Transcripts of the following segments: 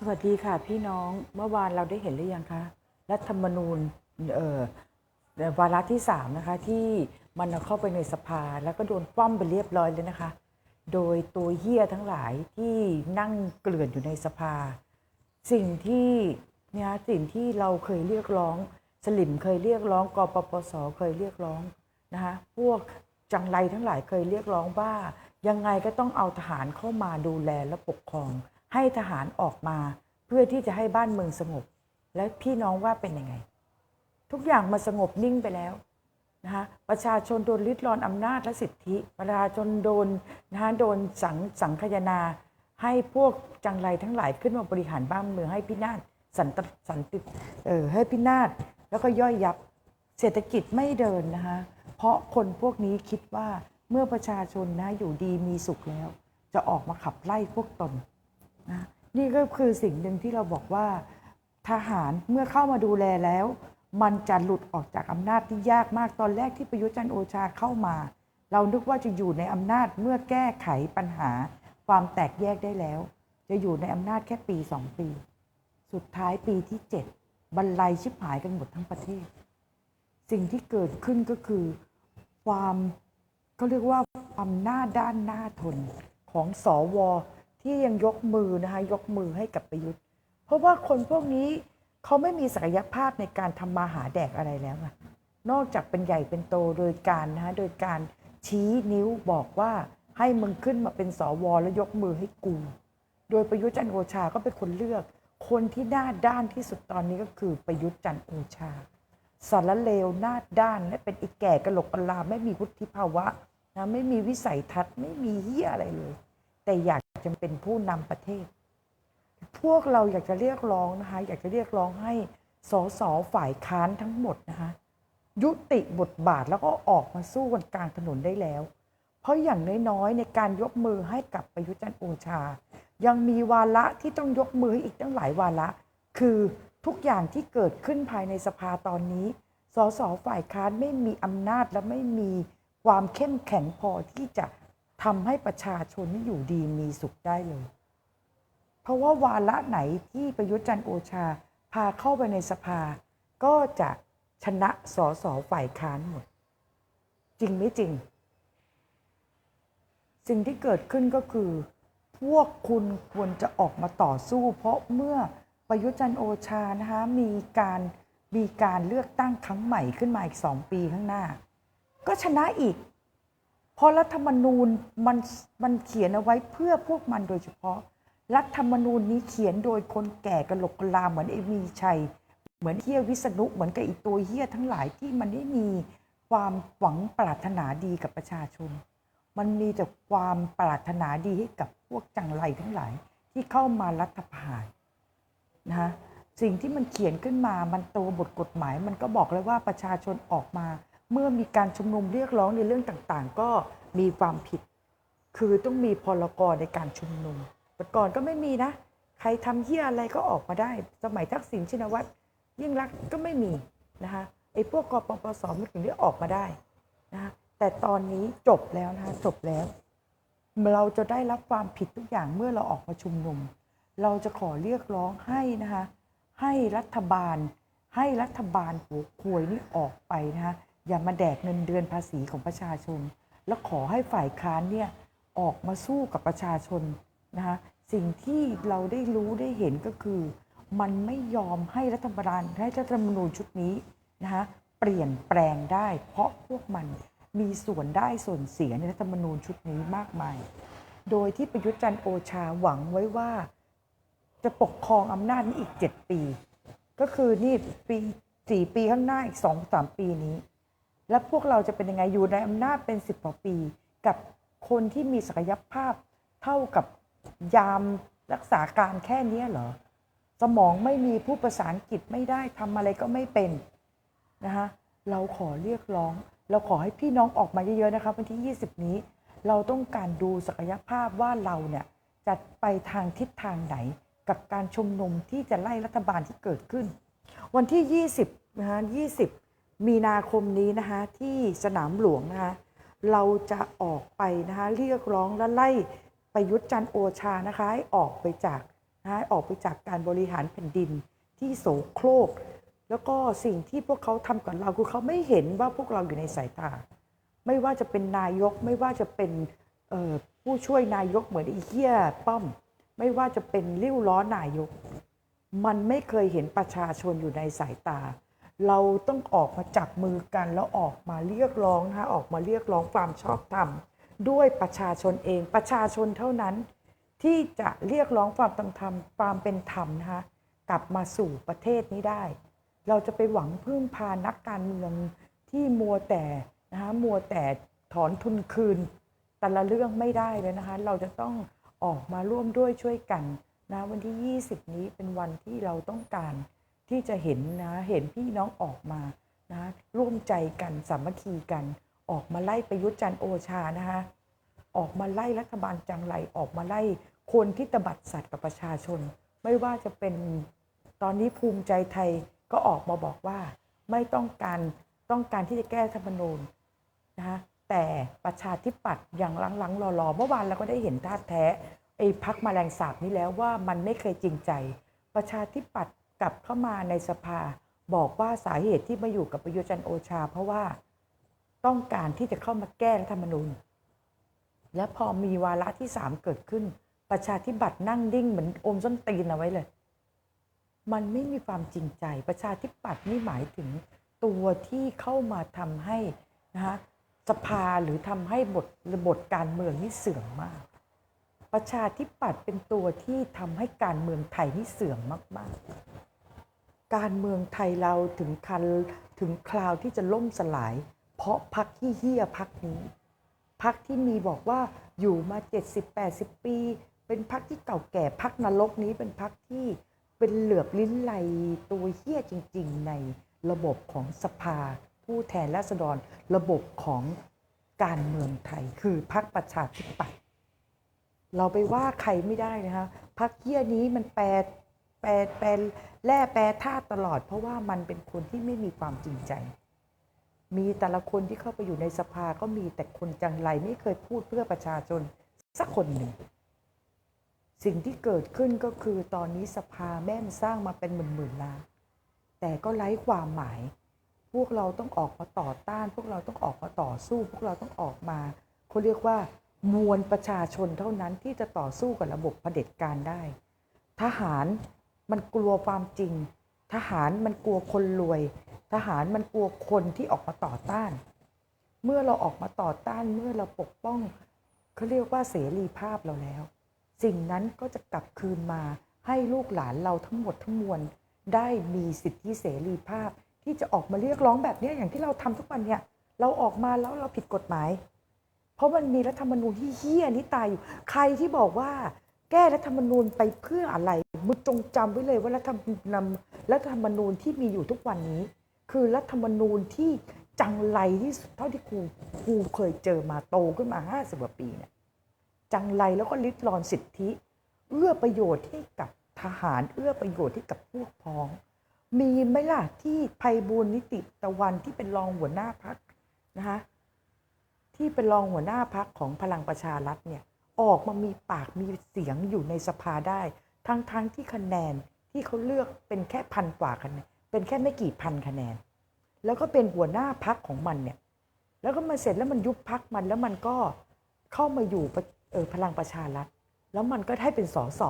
สวัสดีค่ะพี่น้องเมื่อวานเราได้เห็นหรือยังคะรัฐธรรมนูญเอ่อวาระที่สามนะคะที่มันเข้าไปในสภาแล้วก็โดนคว่ำไปเรียบร้อยเลยนะคะ โดยตัวเฮี้ยทั้งหลายที่นั่งเกลื่อนอยู่ในสภา สิ่งที่เนี่ยสิ่งที่เราเคยเรียกร้อง สลิมเคยเรียกร้องกปปสเคยเรียกร้องนะคะพวกจังไรทั้งหลายเคยเรียกร้องว่ายังไงก็ต้องเอาทหารเข้ามาดูแลและปกครอง ให้ทหารออกมาเพื่อที่จะให้บ้านเมืองสงบ และพี่น้องว่าเป็นยังไง ทุกอย่างมาสงบนิ่งไปแล้วนะคะประชาชนโดนลิดรอนอำนาจและสิทธิ ประชาชนโดนนะคะโดนสังสังคยนา ให้พวกจังไรทั้งหลายขึ้นมาบริหารบ้านเมืองให้พินาศสันตสันติเออให้พินาศแล้วก็ย่อยยับเศรษฐกิจไม่เดินนะคะเพราะคนพวกนี้คิดว่าเมื่อประชาชนนะอยู่ดีมีสุขแล้ว จะออกมาขับไล่พวกตน นะนี่ก็คือสิ่งหนึ่งที่เราบอกว่าทหารเมื่อเข้ามาดูแลแล้ว มันจะหลุดออกจากอำนาจที่ยากมากตอนแรกที่ประยุทธ์จันโอชาเข้ามา เรานึกว่าจะอยู่ในอำนาจเมื่อแก้ไขปัญหา ความแตกแยกได้แล้ว จะอยู่ในอำนาจแค่ปีสองปี สุดท้ายปีที่เจ็ดบรรลัยชิบหายกันหมดทั้งประเทศ สิ่งที่เกิดขึ้นก็คือ ความเขาเรียกว่าความหน้าด้านหน้าทนของสอวอ ที่ยังยกมือนะคะยกมือให้กับประยุทธ์ เพราะว่าคนพวกนี้เขาไม่มีศักยภาพในการทำมาหาแดกอะไรแล้วอะนอกจากเป็นใหญ่เป็นโตโดยการนะคะโดยการชี้นิ้วบอกว่าให้มึงขึ้นมาเป็นสวแล้วยกมือให้กู โดยประยุทธ์จันโอชาก็เป็นคนเลือก คนที่หน้าด้านที่สุดตอนนี้ก็คือประยุทธ์จันโอชาสารเลวหน้าด้านและเป็นอีกแก่กระโหลกกะลาไม่มีวุฒิภาวะนะไม่มีวิสัยทัศน์ไม่มีเฮียอะไรเลย แต่อยาก จะเป็นผู้นำประเทศ พวกเราอยากจะเรียกร้องนะคะ อยากจะเรียกร้องให้สสฝ่ายค้านทั้งหมดนะคะ ยุติบทบาทแล้วก็ออกมาสู้กันกลางถนนได้แล้ว เพราะอย่างน้อยๆในการยกมือให้กับประยุจันโอชา ยังมีวาระที่ต้องยกมืออีกตั้งหลายวาระ คือทุกอย่างที่เกิดขึ้นภายในสภาตอนนี้ สสฝ่ายค้านไม่มีอำนาจและไม่มีความเข้มแข็งพอที่จะ ทำให้ประชาชนที่อยู่ดีมีสุขได้เลย เพราะว่าวาระไหนที่ประยุทธ์จันโอชาพาเข้าไปในสภา ก็จะชนะสสฝ่ายค้านหมด จริงไม่จริง สิ่งที่เกิดขึ้นก็คือ พวกคุณควรจะออกมาต่อสู้ เพราะเมื่อประยุทธ์จันโอชานะคะมีการมีการเลือกตั้งครั้งใหม่ขึ้นมาอีกสองปีข้างหน้า ก็ชนะอีก เพราะรัฐธรรมนูญมันมันเขียนเอาไว้เพื่อพวกมันโดยเฉพาะ รัฐธรรมนูญนี้เขียนโดยคนแก่กระโหลกกลาเหมือนไอ้มีชัย เหมือนเฮียวิษณุเหมือนกับอีตัวเฮียทั้งหลายที่มันไม่มีความหวังปรารถนาดีกับประชาชน มันมีแต่ความปรารถนาดีให้กับพวกจังไรทั้งหลายที่เข้ามารัฐประหารนะคะสิ่งที่มันเขียนขึ้นมา มันตัวบทกฎหมาย มันก็บอกเลยว่าประชาชนออกมา เมื่อมีการชุมนุมเรียกร้องในเรื่องต่างๆ ก็มีความผิด คือต้องมีพลกรในการชุมนุมแต่ก่อนก็ไม่มีนะ ใครทำเหี้ยอะไรก็ออกมาได้ สมัยทักษิณชินวัตรยิ่งรักษณ์ก็ไม่มีนะคะไอ้พวกกปปสมันถึงได้ออกมาได้นะคะแต่ตอนนี้จบแล้วนะคะจบแล้ว เราจะได้รับความผิดทุกอย่างเมื่อเราออกมาชุมนุม เราจะขอเรียกร้องให้นะคะให้รัฐบาล ให้รัฐบาลหัวควยนี่ออกไปนะคะ อย่ามาแดกเงินเดือนภาษีของประชาชน และขอให้ฝ่ายค้านเนี่ยออกมาสู้กับประชาชนนะคะสิ่งที่เราได้รู้ได้เห็นก็คือ มันไม่ยอมให้รัฐบาลให้รัฐธรรมนูญชุดนี้นะคะเปลี่ยนแปลงได้ เพราะพวกมันมีส่วนได้ส่วนเสียในรัฐธรรมนูญชุดนี้มากมาย โดยที่ประยุทธ์จันโอชาหวังไว้ว่า จะปกครองอำนาจนี้อีก 7 ปี ก็คือนี่ปีสี่ปีข้างหน้าอีกสองสามปีนี้ แล้วพวกเราจะเป็นยังไงอยู่ในอำนาจเป็นสิบกว่าปี กับคนที่มีศักยภาพเท่ากับยามรักษาการแค่นี้เหรอ สมองไม่มีผู้ประสานกิจไม่ได้ทำอะไรก็ไม่เป็นนะคะเราขอเรียกร้อง เราขอให้พี่น้องออกมาเยอะๆนะคะวันที่ 20 นี้ เราต้องการดูศักยภาพว่าเราเนี่ยจะไปทางทิศทางไหน กับการชุมนุมที่จะไล่รัฐบาลที่เกิดขึ้น วันที่ 20นะคะ20 มีนาคมนี้นะคะที่สนามหลวงนะคะเราจะออกไปนะคะเรียกร้องและไล่ประยุทธ์จันโอชานะคะให้ออกไปจากนะะออกไปจากการบริหารแผ่นดินที่โสโครก แล้วก็สิ่งที่พวกเขาทำกับเราคือเขาไม่เห็นว่าพวกเราอยู่ในสายตา ไม่ว่าจะเป็นนายกไม่ว่าจะเป็นผู้ช่วยนายกเหมือนไอีเหี้ยป้อม ไม่ว่าจะเป็นริ้วล้อนายก มันไม่เคยเห็นประชาชนอยู่ในสายตา เราต้องออกมาจับมือกันแล้วออกมาเรียกร้องนะคะออกมาเรียกร้องความชอบธรรมด้วยประชาชนเองประชาชนเท่านั้น ที่จะเรียกร้องความธรรมความเป็นธรรมนะคะกลับมาสู่ประเทศนี้ได้ เราจะไปหวังพึ่งพานักการเมืองที่มัวแต่นะคะมัวแต่ถอนทุนคืน แต่ละเรื่องไม่ได้เลยนะคะ เราจะต้องออกมาร่วมด้วยช่วยกันนะวันที่ 20 นี้เป็นวันที่เราต้องการ ที่จะเห็นนะเห็นพี่น้องออกมานะร่วมใจกันสามัคคีกัน ออกมาไล่ประยุทธ์จันโอชานะคะออกมาไล่รัฐบาลจังไรออกมาไล่คนที่ตบัดสัตว์กับประชาชน ไม่ว่าจะเป็นตอนนี้ภูมิใจไทยก็ออกมาบอกว่า ไม่ต้องการต้องการที่จะแก้ธรรมนูญนะคะแต่ประชาธิปัตย์อย่างหลังๆรอๆเมื่อวานเราก็ได้เห็นท่าแท้ไอ้พักแมลงสาบนี้แล้วว่ามันไม่เคยจริงใจ ประชาธิปัตย์ กลับเข้ามาในสภา บอกว่าสาเหตุที่มาอยู่กับประยุจันโอชา เพราะว่าต้องการที่จะเข้ามาแก้รัฐธรรมนูญ และพอมีวาระที่สามเกิดขึ้น ประชาธิปัตย์นั่งนิ่งเหมือนอมส้นตีนเอาไว้เลย มันไม่มีความจริงใจ ประชาธิปัตย์นี่หมายถึงตัวที่เข้ามาทำให้นะคะสภาหรือทำให้บทระบบการเมืองนี่เสื่อมมาก ประชาธิปัตย์เป็นตัวที่ทำให้การเมืองไทยนี่เสื่อมมาก ๆ การเมืองไทยเราถึงคันถึงคราวที่จะล่มสลาย เพราะพักที่เฮี้ยพักนี้พักที่มีบอกว่าอยู่มา 70-80 ปี เป็นพักที่เก่าแก่พักนรกนี้เป็นพักที่เป็นเหลือบลิ้นไหลตัวเฮี้ยจริง ๆ ในระบบของสภา ผู้แทนราษฎรระบบของการเมืองไทย คือพักประชาธิปัตย์เราไปว่าใครไม่ได้นะคะพักเฮี้ยนี้มันแปล แปลแปลแล่แปลท่าตุตลอด เพราะว่ามันเป็นคนที่ไม่มีความจริงใจ มีแต่ละคนที่เข้าไปอยู่ในสภาก็มีแต่คนจังไรไม่เคยพูดเพื่อประชาชนสักคนหนึ่ง สิ่งที่เกิดขึ้นก็คือตอนนี้สภาแม่มสร้างมาเป็นหมื่นๆล้าน แต่ก็ไร้ความหมาย พวกเราต้องออกมาต่อต้าน พวกเราต้องออกมาต่อสู้ พวกเราต้องออกมาเขาเรียกว่ามวลประชาชนเท่านั้นที่จะต่อสู้กับระบบเผด็จการได้ ทหาร มันกลัวความจริง ทหารมันกลัวคนรวย ทหารมันกลัวคนที่ออกมาต่อต้าน เมื่อเราออกมาต่อต้านเมื่อเราปกป้องเขาเรียกว่าเสรีภาพเราแล้ว สิ่งนั้นก็จะกลับคืนมาให้ลูกหลานเราทั้งหมดทั้งมวลได้มีสิทธิเสรีภาพที่จะออกมาเรียกร้องแบบนี้อย่างที่เราทำทุกวันเนี่ยเราออกมาแล้วเราผิดกฎหมาย เพราะมันมีรัฐธรรมนูญที่เฮี้ยนี้ตายอยู่ ใครที่บอกว่า แก้รัฐธรรมนูญไปเพื่ออะไรมึงจงจำไว้เลยว่ารัฐธรรมนำรัฐธรรมนูญที่มีอยู่ทุกวันนี้ คือรัฐธรรมนูญที่จังไรที่สุดเท่าที่ครูครูเคยเจอมาโตขึ้นมาห้าสิบกว่าปีเนี่ยจังไรแล้วก็ลิดรอนสิทธิ เอื้อประโยชน์ให้กับทหารเอื้อประโยชน์ให้กับพวกพ้อง มีไหมล่ะที่ภัยบูลนิติตะวันที่เป็นรองหัวหน้าพักนะคะที่เป็นรองหัวหน้าพักของพลังประชารัฐเนี่ย ออกมามีปากมีเสียงอยู่ในสภาได้ ทั้งทั้งที่คะแนนที่เขาเลือกเป็นแค่พันกว่าคะแนนเป็นแค่ไม่กี่พันคะแนน แล้วก็เป็นหัวหน้าพักของมันเนี่ย แล้วก็มาเสร็จแล้วมันยุบพักมันแล้วมันก็เข้ามาอยู่เออพลังประชารัฐ แล้วมันก็ให้เป็นสส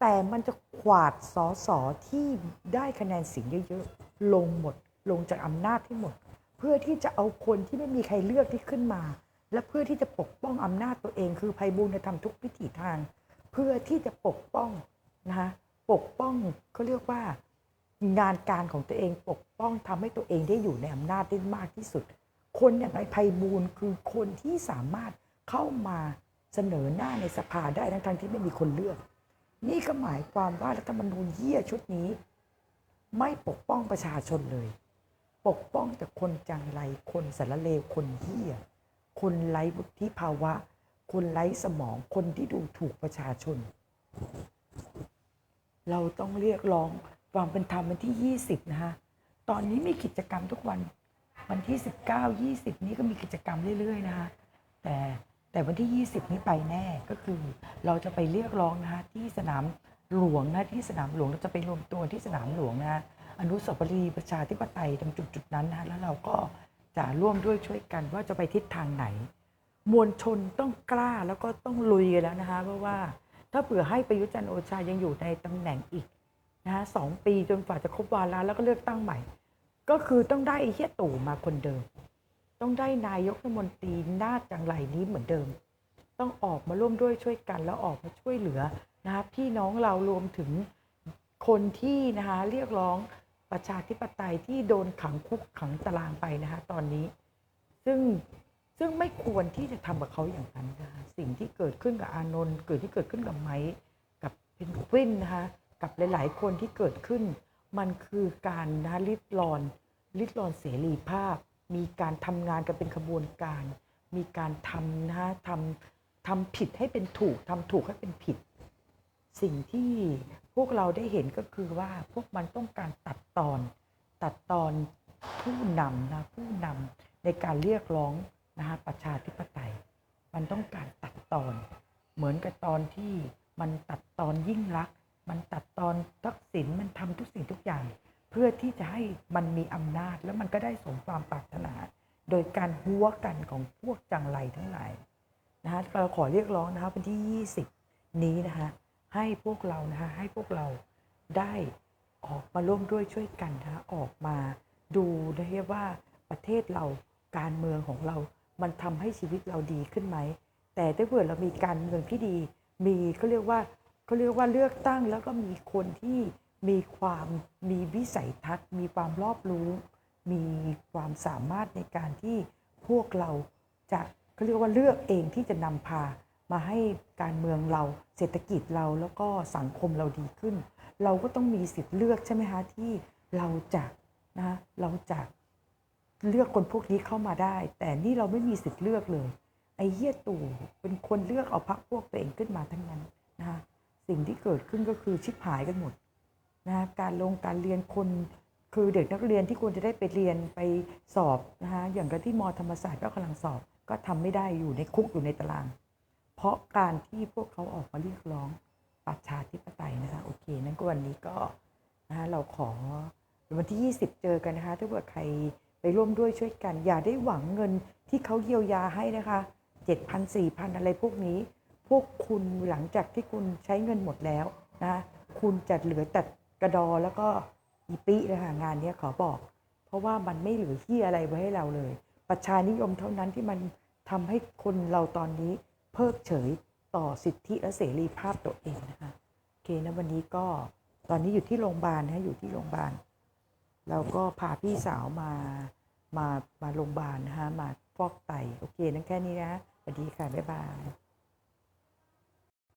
แต่มันจะขวาดสสที่ได้คะแนนเสียงเยอะๆ ลงหมด ลงจากอำนาจที่หมด เพื่อที่จะเอาคนที่ไม่มีใครเลือกที่ขึ้นมา และเพื่อที่จะปกป้องอำนาจตัวเอง คือภัยบูลย์เนี่ยทำทุกวิถีทาง เพื่อที่จะปกป้องนะคะปกป้องเขาเรียกว่างานการของตัวเองปกป้องทำให้ตัวเองได้อยู่ในอำนาจได้มากที่สุด คนอย่างไอ้ภัยบูลย์คือคนที่สามารถเข้ามาเสนอหน้าในสภาได้ทั้งที่ไม่มีคนเลือก นี่ก็หมายความว่ารัฐธรรมนูญเยี่ยชุดนี้ ไม่ปกป้องประชาชนเลย ปกป้องแต่คนจังไรคนสารเลวคนเหี้ย คนไร้วุฒิภาวะ คนไร้สมองคนที่ดูถูกประชาชน เราต้องเรียกร้องความเป็นธรรมวันที่ 20 นะคะตอนนี้มีกิจกรรมทุกวัน วันที่ 19 20 นี้ก็มีกิจกรรมเรื่อย ๆ นะคะแต่แต่วันที่ 20 นี้ไปแน่ก็คือ เราจะไปเรียกร้องนะคะที่สนามหลวงนะที่สนามหลวงเราจะไปรวมตัวที่สนามหลวงนะอนุสาวรีย์ประชาธิปไตยตรงจุดจุดๆนั้นนะแล้วเราก็ จะร่วมด้วยช่วยกันว่าจะไปทิศทางไหน มวลชนต้องกล้าแล้วก็ต้องลุยกันแล้วนะคะเพราะว่าถ้าเผื่อให้ประยุจันโอชายังอยู่ในตำแหน่งอีกนะฮะสองปีจนกว่าจะครบวาระแล้วก็เลือกตั้งใหม่ ก็คือต้องได้ไอ้เฮียตู่มาคนเดิม ต้องได้นายกรัฐมนตรีหน้าจังไรนี้เหมือนเดิม ต้องออกมาร่วมด้วยช่วยกันแล้วออกมาช่วยเหลือนะคะพี่น้องเรารวมถึงคนที่นะคะเรียกร้อง ประชาธิปไตยที่โดนขังคุกขังตารางไปนะคะตอนนี้ ซึ่งซึ่งไม่ควรที่จะทำกับเขาอย่างนั้นนะคะสิ่งที่เกิดขึ้นกับอานนท์เกิดที่เกิดขึ้นกับไม้กับเพนกวินนะคะกับหลาย ๆ คนที่เกิดขึ้น มันคือการนะริดรอนริดรอนเสรีภาพ มีการทำงานกันเป็นขบวนการ มีการทำนะฮะทำทำผิดให้เป็นถูกทำถูกให้เป็นผิด สิ่งที่พวกเราได้เห็นก็คือว่าพวกมันต้องการตัดตอน ตัดตอนผู้นำนะผู้นำในการเรียกร้องนะฮะประชาธิปไตย มันต้องการตัดตอน เหมือนกับตอนที่มันตัดตอนยิ่งรัก มันตัดตอนทักษิณมันทำทุกสิ่งทุกอย่าง เพื่อที่จะให้มันมีอำนาจแล้วมันก็ได้สมความปรารถนา โดยการหัวกันของพวกจังไรทั้งหลายนะฮะเราขอเรียกร้องนะคะวันที่ 20 นี้นะคะ ให้พวกเรานะคะให้พวกเราได้ออกมาร่วมด้วยช่วยกันนะคะออกมาดูนะเรียกว่าประเทศเราการเมืองของเรา มันทำให้ชีวิตเราดีขึ้นไหม แต่ถ้าเผื่อเรามีการเมืองที่ดี มีเขาเรียกว่าเขาเรียกว่าเลือกตั้งแล้วก็มีคนที่มีความมีวิสัยทัศน์ มีความรอบรู้ มีความสามารถในการที่พวกเราจะเขาเรียกว่าเลือกเองที่จะนำพา มาให้การเมืองเราเศรษฐกิจเราแล้วก็สังคมเราดีขึ้น เราก็ต้องมีสิทธิ์เลือกใช่ไหมคะที่เราจะนะเราจะเลือกคนพวกนี้เข้ามาได้ แต่นี่เราไม่มีสิทธิ์เลือกเลยไอ้เหี้ยตู่เป็นคนเลือกเอาพรรคพวกตัวเองขึ้นมาทั้งนั้นนะคะสิ่งที่เกิดขึ้นก็คือชิบหายกันหมดนะคะการลงการเรียนคนคือเด็กนักเรียนที่ควรจะได้ไปเรียนไปสอบนะคะอย่างกับที่มธรรมศาสตร์ก็กำลังสอบ ก็ทำไม่ได้อยู่ในคุกอยู่ในตาราง เพราะการที่พวกเขาออกมาเรียกร้องประชาธิปไตยนะคะโอเคนั้นก็วันนี้ก็นะคะเราขอวันที่ 20 เจอกันนะคะถ้าเกิดใครไปร่วมด้วยช่วยกัน อย่าได้หวังเงินที่เขาเยียวยาให้นะคะ7,000 4,000 อะไรพวกนี้ พวกคุณหลังจากที่คุณใช้เงินหมดแล้วนะคุณจะเหลือแต่กระดอแล้วก็อีปิเลยค่ะงานนี้ขอบอก เพราะว่ามันไม่เหลือที่อะไรไว้ให้เราเลย ประชานิยมเท่านั้นที่มันทำให้คนเราตอนนี้ เพิกเฉยต่อสิทธิและเสรีภาพตัวเองนะคะโอเคนะวันนี้ก็ตอนนี้อยู่ที่โรงพยาบาลนะอยู่ที่โรงพยาบาลเราก็พาพี่สาวมามามาโรงพยาบาลนะคะมาฟอกไตโอเคนั่นแค่นี้นะสวัสดีค่ะบ๊ายบาย